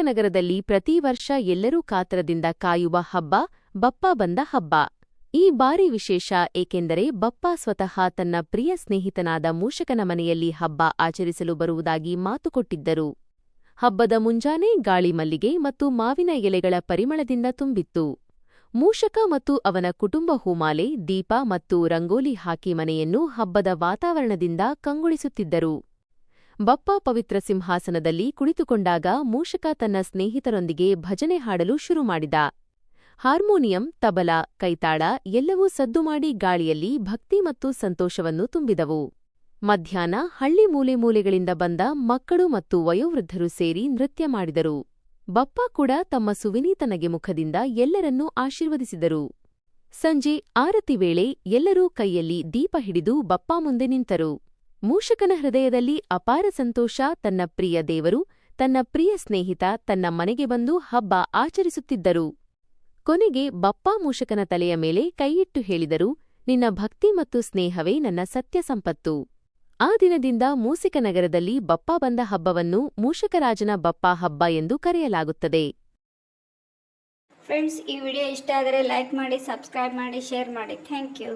ಮೂಷಕನಗರದಲ್ಲಿ ಪ್ರತಿ ವರ್ಷ ಎಲ್ಲರೂ ಕಾತರದಿಂದ ಕಾಯುವ ಹಬ್ಬ, ಬಪ್ಪ ಬಂದ ಹಬ್ಬ. ಈ ಬಾರಿ ವಿಶೇಷ, ಏಕೆಂದರೆ ಬಪ್ಪ ಸ್ವತಃ ತನ್ನ ಪ್ರಿಯ ಸ್ನೇಹಿತನಾದ ಮೂಷಕನ ಮನೆಯಲ್ಲಿ ಹಬ್ಬ ಆಚರಿಸಲು ಬರುವುದಾಗಿ ಮಾತುಕೊಟ್ಟಿದ್ದರು ಹಬ್ಬದ ಮುಂಜಾನೆ ಗಾಳಿ ಮಲ್ಲಿಗೆ ಮತ್ತು ಮಾವಿನ ಎಲೆಗಳ ಪರಿಮಳದಿಂದ ತುಂಬಿತ್ತು. ಮೂಷಕ ಮತ್ತು ಅವನ ಕುಟುಂಬ ಹೂಮಾಲೆ, ದೀಪ ಮತ್ತು ರಂಗೋಲಿ ಹಾಕಿ ಮನೆಯನ್ನು ಹಬ್ಬದ ವಾತಾವರಣದಿಂದ ಕಂಗೊಳಿಸುತ್ತಿದ್ದರು. ಬಪ್ಪ ಪವಿತ್ರ ಸಿಂಹಾಸನದಲ್ಲಿ ಕುಳಿತುಕೊಂಡಾಗ ಮೂಷಕ ತನ್ನ ಸ್ನೇಹಿತರೊಂದಿಗೆ ಭಜನೆ ಹಾಡಲು ಶುರು ಮಾಡಿದ. ಹಾರ್ಮೋನಿಯಂ, ತಬಲ, ಕೈತಾಳ ಎಲ್ಲವೂ ಸದ್ದು ಮಾಡಿ ಗಾಳಿಯಲ್ಲಿ ಭಕ್ತಿ ಮತ್ತು ಸಂತೋಷವನ್ನು ತುಂಬಿದವು. ಮಧ್ಯಾಹ್ನ ಹಳ್ಳಿ ಮೂಲೆ ಮೂಲೆಗಳಿಂದ ಬಂದ ಮಕ್ಕಳು ಮತ್ತು ವಯೋವೃದ್ಧರು ಸೇರಿ ನೃತ್ಯ ಮಾಡಿದರು. ಬಪ್ಪ ಕೂಡ ತಮ್ಮ ಸುವಿನೀತನಗೆ ಮುಖದಿಂದ ಎಲ್ಲರನ್ನೂ ಆಶೀರ್ವದಿಸಿದರು. ಸಂಜೆ ಆರತಿ ವೇಳೆ ಎಲ್ಲರೂ ಕೈಯಲ್ಲಿ ದೀಪ ಹಿಡಿದು ಬಪ್ಪ ಮುಂದೆ ನಿಂತರು. ಮೂಷಕನ ಹೃದಯದಲ್ಲಿ ಅಪಾರ ಸಂತೋಷ, ತನ್ನ ಪ್ರಿಯ ದೇವರು, ತನ್ನ ಪ್ರಿಯ ಸ್ನೇಹಿತ, ತನ್ನ ಮನೆಗೆ ಬಂದು ಹಬ್ಬ ಆಚರಿಸುತ್ತಿದ್ದರು. ಕೊನೆಗೆ ಬಪ್ಪ ಮೂಷಕನ ತಲೆಯ ಮೇಲೆ ಕೈಯಿಟ್ಟು ಹೇಳಿದರು, ನಿನ್ನ ಭಕ್ತಿ ಮತ್ತು ಸ್ನೇಹವೇ ನನ್ನ ಸತ್ಯ ಸಂಪತ್ತು. ಆ ದಿನದಿಂದ ಮೂಸಿಕ ನಗರದಲ್ಲಿ ಬಪ್ಪ ಬಂದ ಹಬ್ಬವನ್ನು ಮೂಷಕರಾಜನ ಬಪ್ಪ ಹಬ್ಬ ಎಂದು ಕರೆಯಲಾಗುತ್ತದೆ. ಫ್ರೆಂಡ್ಸ್ ಈ ವಿಡಿಯೋ ಇಷ್ಟ ಆದರೆ ಲೈಕ್ ಮಾಡಿ, ಸಬ್ಸ್ಕ್ರೈಬ್ ಮಾಡಿ, ಶೇರ್ ಮಾಡಿ. Thank you.